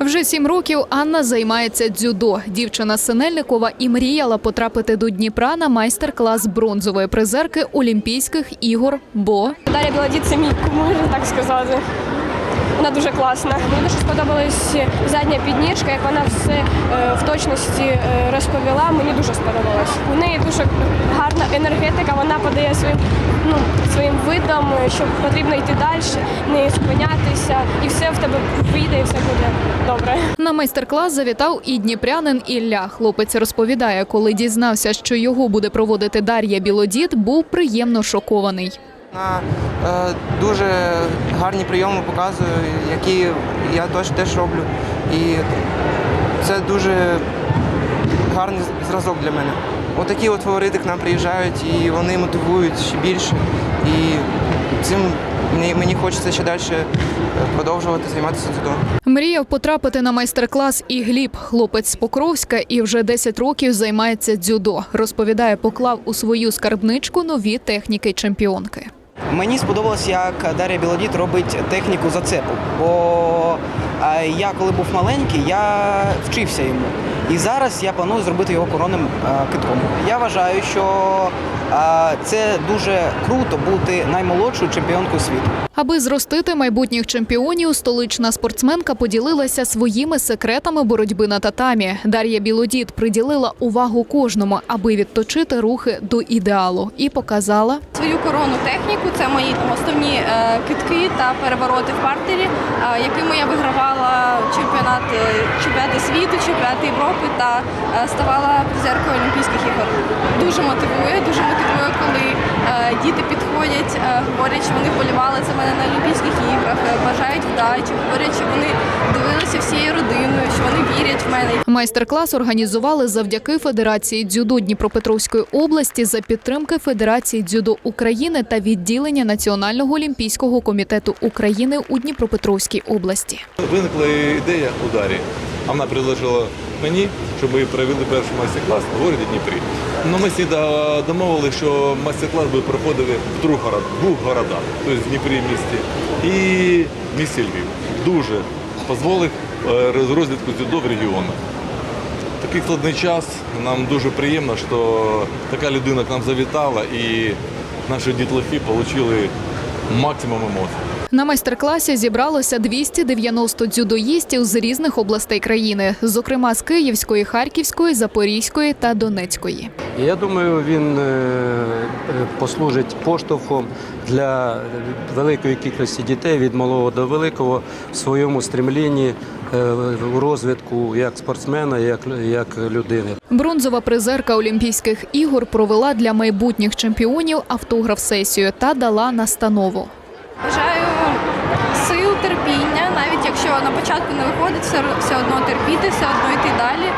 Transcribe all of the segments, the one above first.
Вже сім років Анна займається дзюдо. Дівчина Синельникова і мріяла потрапити до Дніпра на майстер-клас бронзової призерки Олімпійських ігор. Бо Дар'я Білодід це мій кумир, так сказати. Вона дуже класна. Мені дуже сподобалась задня підніжка, як вона все е, в точності е, розповіла. Мені дуже сподобалось. У неї дуже гарна енергетика, вона подає своїм, ну, своїм видом, е, що потрібно йти далі, не зупинятися, і все в тебе вийде, і все буде добре. на майстер-клас завітав і дніпрянин Ілля. Хлопець розповідає, коли дізнався, що його буде проводити Дар'я Білодід, був приємно шокований. Вона е, дуже гарні прийоми показує, які я теж, теж роблю. І це дуже гарний зразок для мене. Отакі от фаворити к нам приїжджають і вони мотивують ще більше. І цим мені, хочеться ще далі продовжувати займатися дзюдо. Мріяв потрапити на майстер-клас і Гліб, хлопець з Покровська, і вже 10 років займається дзюдо. Розповідає, поклав у свою скарбничку нові техніки чемпіонки. Мені сподобалось, як Дар'я Білодіт робить техніку зацепу. Бо е, я, коли був маленький, я вчився йому. І зараз я планую зробити його коронним е, китком. Я вважаю, що е, це дуже круто бути наймолодшою чемпіонкою світу. Аби зростити майбутніх чемпіонів, столична спортсменка поділилася своїми секретами боротьби на татамі. Дар'я Білодід приділила увагу кожному, аби відточити рухи до ідеалу, і показала, Свою коронну техніку це мої там основні е, китки та перевороти в партері, е, якими я вигравала чемпіонат, е, чемпіонати світу, чемпіонати Європи та е, ставала призеркою Олімпійських ігор. Дуже мотивує, дуже мотивує, коли е, діти підходять, говорять, що вони полювали за мене на Олімпійських іграх, бажають вдачі, говорять, що вони дивилися всією родиною, що вони вірять в мене. майстер-клас організували завдяки Федерації дзюдо Дніпропетровської області за підтримки Федерації дзюдо України та відділення Національного олімпійського комітету України у Дніпропетровській області. Виникла ідея у Дарі. А вона предложила мені, щоб ми провели перший майстер-клас в городі Дніпрі. Ну, ми всі домовили, що майстер-клас буде проходити в двох городах, тобто в Дніпрі місті і в місті Львів. Дуже дозволив розвитку дзюдо в регіонах. Такий складний час. Нам дуже приємно, що така людина к нам завітала і наші дітлахи отримали максимум емоцій. На майстер-класі зібралося 290 дзюдоїстів з різних областей країни, зокрема з Київської, Харківської, Запорізької та Донецької. Я думаю, він е, е, послужить поштовхом для великої кількості дітей від малого до великого в своєму стремлінні е, у розвитку як спортсмена, як, як людини. Бронзова призерка Олімпійських ігор провела для майбутніх чемпіонів автограф-сесію та дала настанову. Бажаю на початку не виходить, все, все одно терпіти, все одно йти далі,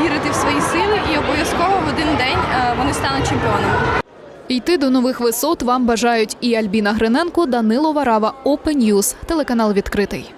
вірити в свої сили і обов'язково в один день е, вони стануть чемпіонами. Йти до нових висот вам бажають і Альбіна Гриненко, Данило Варава, Open News, телеканал відкритий.